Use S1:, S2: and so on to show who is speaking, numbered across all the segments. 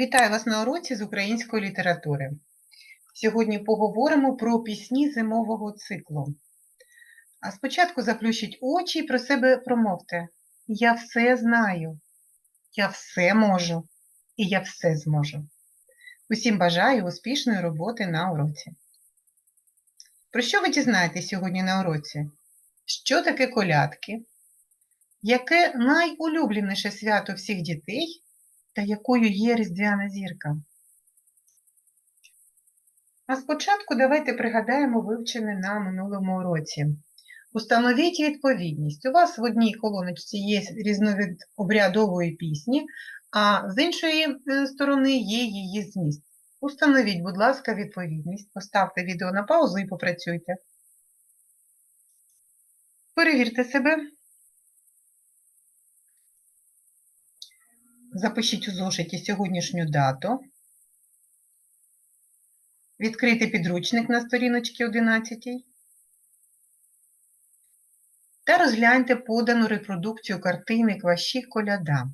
S1: Вітаю вас на уроці з української літератури. Сьогодні поговоримо про пісні зимового циклу. А спочатку заплющіть очі і про себе промовте. Я все знаю, я все можу і я все зможу. Усім бажаю успішної роботи на уроці. Про що ви дізнаєтесь сьогодні на уроці? Що таке колядки? Яке найулюбленіше свято всіх дітей та якою є різдвяна зірка? А спочатку давайте пригадаємо вивчене на минулому уроці. Установіть відповідність. У вас в одній колоночці є різновид обрядової пісні, а з іншої е, сторони є її зміст. Установіть, будь ласка, відповідність. Поставте відео на паузу і попрацюйте. Перевірте себе. Запишіть у зошиті сьогоднішню дату. Відкрийте підручник на сторіночці 11. Та розгляньте подану репродукцію картини Кващі коляда.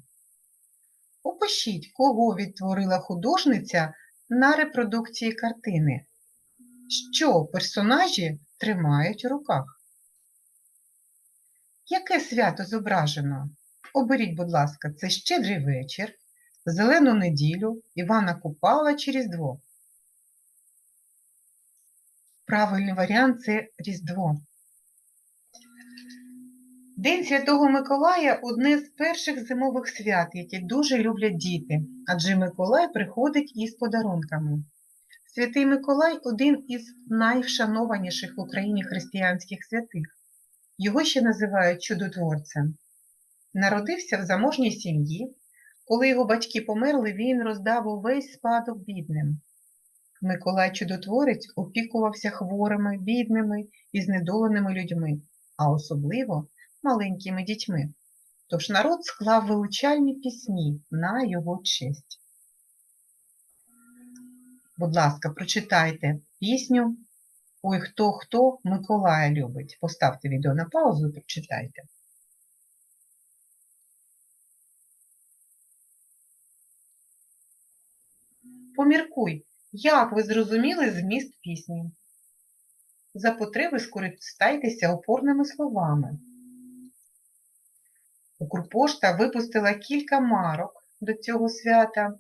S1: Опишіть, кого відтворила художниця на репродукції картини. Що персонажі тримають у руках? Яке свято зображено? Оберіть, будь ласка, це щедрий вечір, зелену неділю, Івана Купала чи Різдво. Правильний варіант це Різдво. День Святого Миколая одне з перших зимових свят, які дуже люблять діти, адже Миколай приходить із подарунками. Святий Миколай один із найвшанованіших в Україні християнських святих. Його ще називають чудотворцем. Народився в заможній сім'ї. Коли його батьки померли, він роздав увесь спадок бідним. Миколай Чудотворець опікувався хворими, бідними і знедоленими людьми, а особливо маленькими дітьми. Тож народ склав вилучальні пісні на його честь. Будь ласка, прочитайте пісню Ой, хто хто Миколая любить. Поставте відео на паузу і прочитайте. Поміркуй, як ви зрозуміли зміст пісні. За потреби скористайтеся опорними словами. Укрпошта випустила кілька марок до цього свята.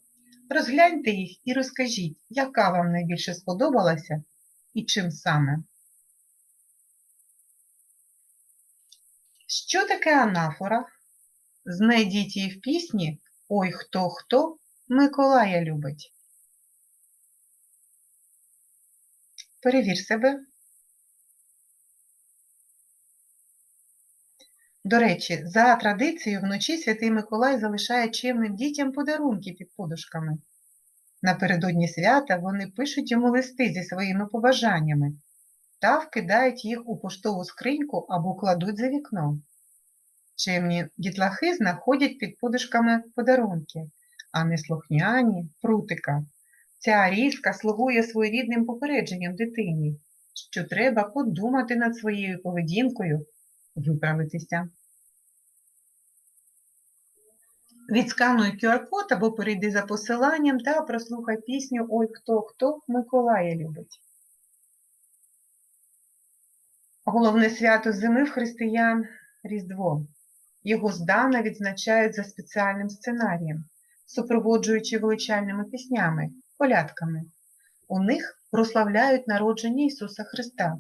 S1: Розгляньте їх і розкажіть, яка вам найбільше сподобалася і чим саме. Що таке анафора? Знайдіть її в пісні Ой хто хто Миколая любить. Перевір себе. До речі, за традицією вночі Святий Миколай залишає чимним дітям подарунки під подушками. Напередодні свята вони пишуть йому листи зі своїми побажаннями та вкидають їх у поштову скриньку або кладуть за вікно. Чимні дітлахи знаходять під подушками подарунки, а не слухняні прутика. Ця різка слугує своєрідним попередженням дитині, що треба подумати над своєю поведінкою, виправитися. Відскануй QR-код або перейди за посиланням та прослухай пісню Ой хто хто Миколая любить. Головне свято зими в християн Різдво. Його здавна відзначають за спеціальним сценарієм, супроводжуючи величальними піснями, колядками. У них прославляють народження Ісуса Христа,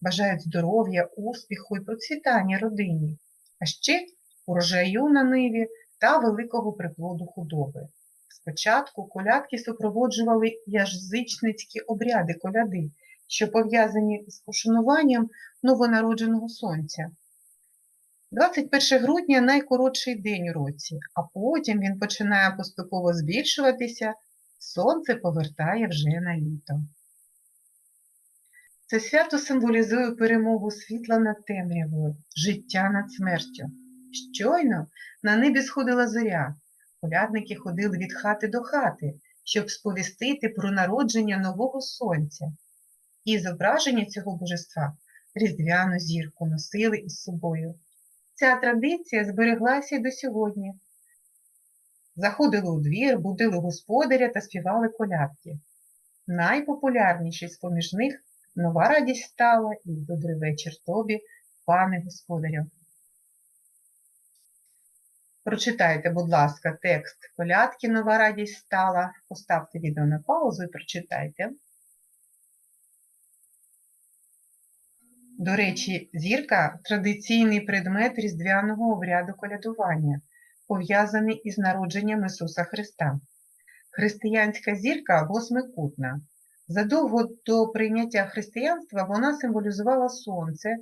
S1: бажають здоров'я, успіху і процвітання родині, а ще урожаю на ниві та великого приплоду худоби. Спочатку колядки супроводжували язичницькі обряди коляди, що пов'язані з ушануванням новонародженого сонця. 21 грудня найкоротший день у році, а потім він починає поступово збільшуватися, сонце повертає вже на літо. Це свято символізує перемогу світла над темрявою, життя над смертю. Щойно на небі сходила зоря, колядники ходили від хати до хати, щоб сповістити про народження нового сонця. І зображення цього божества різдвяну зірку носили із собою. Ця традиція збереглася й до сьогодні. Заходили у двір, будили господаря та співали колядки. Найпопулярніший з поміж них нова радість стала і добрий вечір тобі, пане господарю. Прочитайте, будь ласка, текст колядки Нова радість стала. Поставте відео на паузу і прочитайте. До речі, зірка традиційний предмет різдвяного обряду колядування, пов'язаний із народженням Ісуса Христа. Християнська зірка восьмикутна. Задовго до прийняття християнства вона символізувала сонце,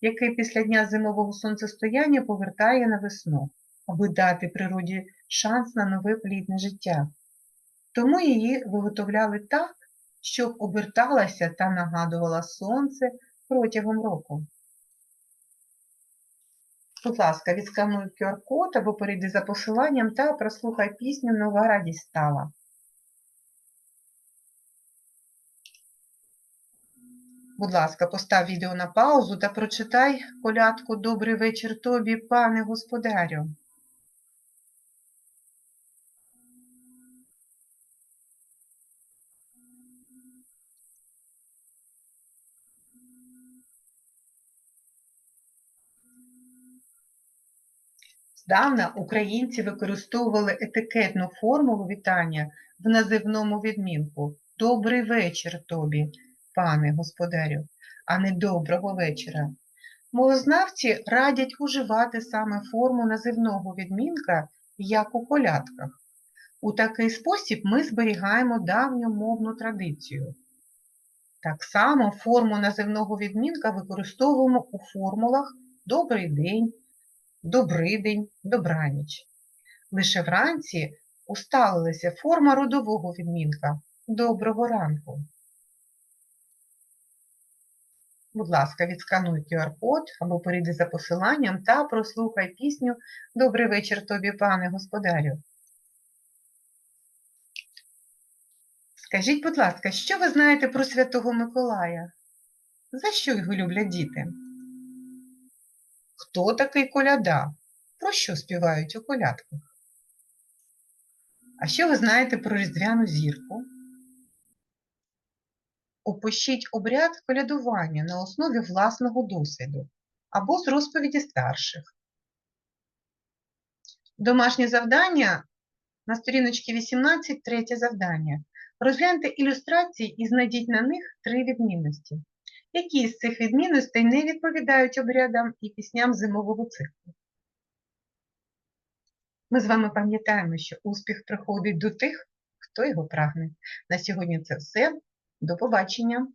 S1: яке після дня зимового сонцестояння повертає на весну, аби дати природі шанс на нове плідне життя. Тому її виготовляли так, щоб оберталася та нагадувала сонце протягом року. Будь ласка, відскануй QR-код або перейди за посиланням та прослухай пісню Нова радість стала. Будь ласка, постав відео на паузу та прочитай колядку Добрий вечір тобі, пане господарю. Здавна українці використовували етикетну формулу вітання в називному відмінку Добрий вечір тобі, пане господарю, а не доброго вечора. Мовознавці радять уживати саме форму називного відмінка, як у колядках. У такий спосіб ми зберігаємо давню мовну традицію. Так само форму називного відмінка використовуємо у формулах Добрий день, Добрий день, добраніч. Лише вранці усталилася форма родового відмінка Доброго ранку. Будь ласка, відскануй QR-код або перейди за посиланням та прослухай пісню Добрий вечір тобі, пане господарю. Скажіть, будь ласка, що ви знаєте про Святого Миколая? За що його люблять діти? Хто такий коляда? Про що співають у колядках? А що ви знаєте про різдвяну зірку? Опишіть обряд колядування на основі власного досвіду або з розповіді старших. Домашнє завдання на сторіночці 18, третє завдання. Розгляньте ілюстрації і знайдіть на них три відмінності. Які з цих відмінностей не відповідають обрядам і пісням зимового циклу? Ми з вами пам'ятаємо, що успіх приходить до тих, хто його прагне. На сьогодні це все. До побачення!